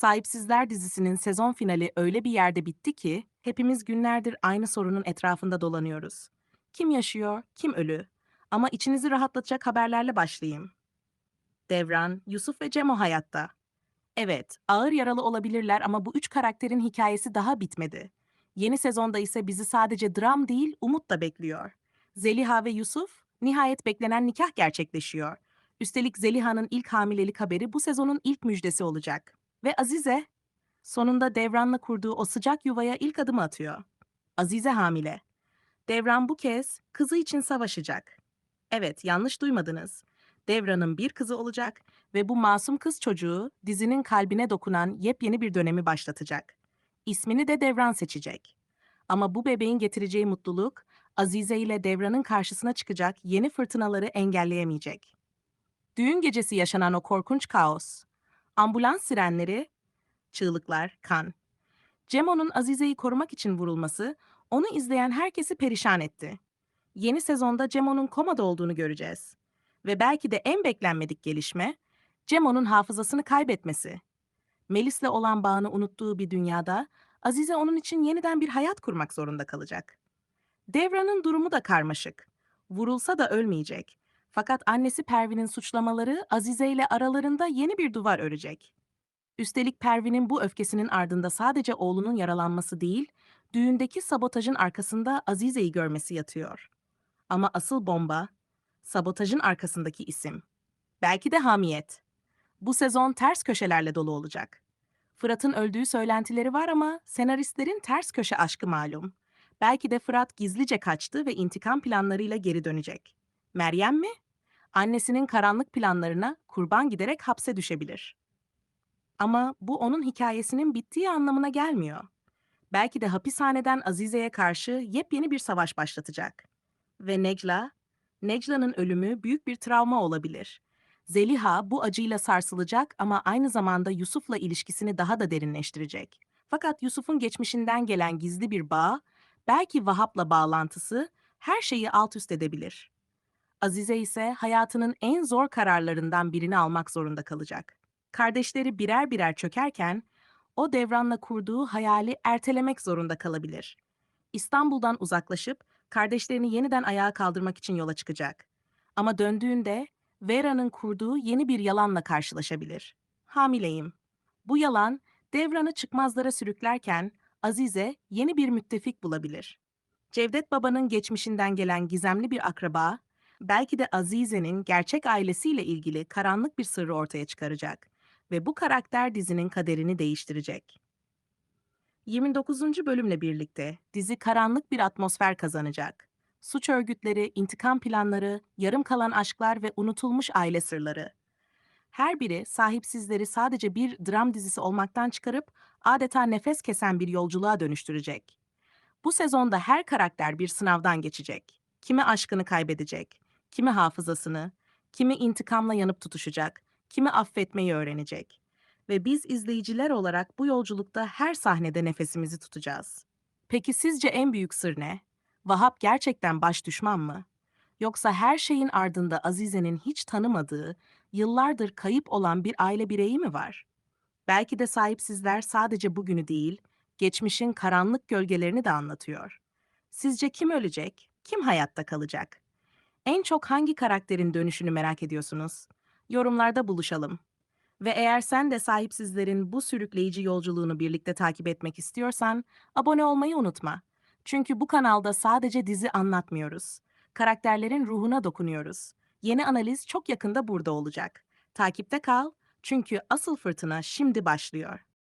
Sahipsizler dizisinin sezon finali öyle bir yerde bitti ki hepimiz günlerdir aynı sorunun etrafında dolanıyoruz. Kim yaşıyor, kim ölü? Ama içinizi rahatlatacak haberlerle başlayayım. Devran, Yusuf ve Cemo hayatta. Evet, ağır yaralı olabilirler ama bu üç karakterin hikayesi daha bitmedi. Yeni sezonda ise bizi sadece dram değil, umut da bekliyor. Zeliha ve Yusuf, nihayet beklenen nikah gerçekleşiyor. Üstelik Zeliha'nın ilk hamilelik haberi bu sezonun ilk müjdesi olacak. Ve Azize, sonunda Devran'la kurduğu o sıcak yuvaya ilk adımı atıyor. Azize hamile. Devran bu kez kızı için savaşacak. Evet, yanlış duymadınız. Devran'ın bir kızı olacak ve bu masum kız çocuğu dizinin kalbine dokunan yepyeni bir dönemi başlatacak. İsmini de Devran seçecek. Ama bu bebeğin getireceği mutluluk, Azize ile Devran'ın karşısına çıkacak yeni fırtınaları engelleyemeyecek. Düğün gecesi yaşanan o korkunç kaos, ambulans sirenleri, çığlıklar, kan. Cemo'nun Azize'yi korumak için vurulması, onu izleyen herkesi perişan etti. Yeni sezonda Cemo'nun komada olduğunu göreceğiz. Ve belki de en beklenmedik gelişme, Cemo'nun hafızasını kaybetmesi. Melis'le olan bağını unuttuğu bir dünyada, Azize onun için yeniden bir hayat kurmak zorunda kalacak. Devran'ın durumu da karmaşık. Vurulsa da ölmeyecek. Fakat annesi Pervin'in suçlamaları Azize ile aralarında yeni bir duvar örecek. Üstelik Pervin'in bu öfkesinin ardında sadece oğlunun yaralanması değil, düğündeki sabotajın arkasında Azize'yi görmesi yatıyor. Ama asıl bomba, sabotajın arkasındaki isim. Belki de hamiyet. Bu sezon ters köşelerle dolu olacak. Fırat'ın öldüğü söylentileri var ama senaristlerin ters köşe aşkı malum. Belki de Fırat gizlice kaçtı ve intikam planlarıyla geri dönecek. Meryem mi? Annesinin karanlık planlarına kurban giderek hapse düşebilir. Ama bu onun hikayesinin bittiği anlamına gelmiyor. Belki de hapishaneden Azize'ye karşı yepyeni bir savaş başlatacak. Ve Necla, Necla'nın ölümü büyük bir travma olabilir. Zeliha bu acıyla sarsılacak ama aynı zamanda Yusuf'la ilişkisini daha da derinleştirecek. Fakat Yusuf'un geçmişinden gelen gizli bir bağ, belki Vahap'la bağlantısı her şeyi alt üst edebilir. Azize ise hayatının en zor kararlarından birini almak zorunda kalacak. Kardeşleri birer birer çökerken, o devranla kurduğu hayali ertelemek zorunda kalabilir. İstanbul'dan uzaklaşıp kardeşlerini yeniden ayağa kaldırmak için yola çıkacak. Ama döndüğünde Vera'nın kurduğu yeni bir yalanla karşılaşabilir. Hamileyim. Bu yalan Devran'ı çıkmazlara sürüklerken Azize yeni bir müttefik bulabilir. Cevdet Baba'nın geçmişinden gelen gizemli bir akraba, belki de Azize'nin gerçek ailesiyle ilgili karanlık bir sırrı ortaya çıkaracak ve bu karakter dizinin kaderini değiştirecek. 29. bölümle birlikte dizi karanlık bir atmosfer kazanacak. Suç örgütleri, intikam planları, yarım kalan aşklar ve unutulmuş aile sırları. Her biri sahipsizleri sadece bir dram dizisi olmaktan çıkarıp adeta nefes kesen bir yolculuğa dönüştürecek. Bu sezonda her karakter bir sınavdan geçecek. Kimi aşkını kaybedecek, kimi hafızasını, kimi intikamla yanıp tutuşacak, kimi affetmeyi öğrenecek. Ve biz izleyiciler olarak bu yolculukta her sahnede nefesimizi tutacağız. Peki sizce en büyük sır ne? Vahap gerçekten baş düşman mı? Yoksa her şeyin ardında Azize'nin hiç tanımadığı, yıllardır kayıp olan bir aile bireyi mi var? Belki de sahipsizler sadece bugünü değil, geçmişin karanlık gölgelerini de anlatıyor. Sizce kim ölecek, kim hayatta kalacak? En çok hangi karakterin dönüşünü merak ediyorsunuz? Yorumlarda buluşalım. Ve eğer sen de sahipsizlerin bu sürükleyici yolculuğunu birlikte takip etmek istiyorsan, abone olmayı unutma. Çünkü bu kanalda sadece dizi anlatmıyoruz. Karakterlerin ruhuna dokunuyoruz. Yeni analiz çok yakında burada olacak. Takipte kal çünkü asıl fırtına şimdi başlıyor.